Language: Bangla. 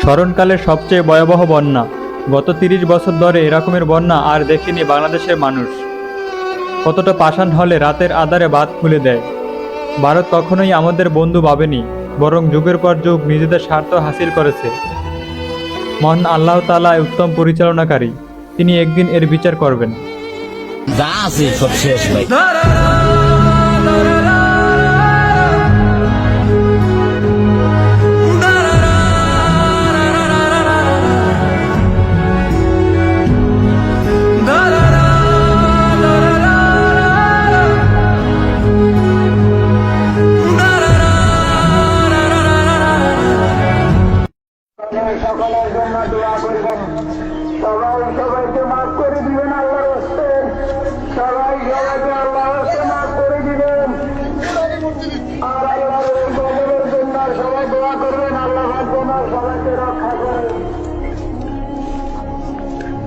স্মরণকালের সবচেয়ে ভয়াবহ বন্যা। গত তিরিশ বছর ধরে এরকমের বন্যা আর দেখেনি বাংলাদেশের মানুষ। কতটা পাষাণ হলে রাতের আধারে বাদ খুলে দেয়। ভারত কখনোই আমাদের বন্ধু ভাবেনি বরং যুগের পর যুগ নিজেদের স্বার্থ হাসিল করেছে। মহান আল্লাহ তালা উত্তম পরিচালনাকারী তিনি একদিন এর বিচার করবেন। যা আছে সব শেষ ভাই। সকলের জন্য দোয়া করবেন সবাই সবাইকে মাফ করে দিবেন আল্লাহ হস্তে সবাই সবাইকে আল্লাহ হস্তে মাফ করে দিবেন আর আল্লাহর জন্য সবাই দোয়া করবেন আল্লাহ সবাইকে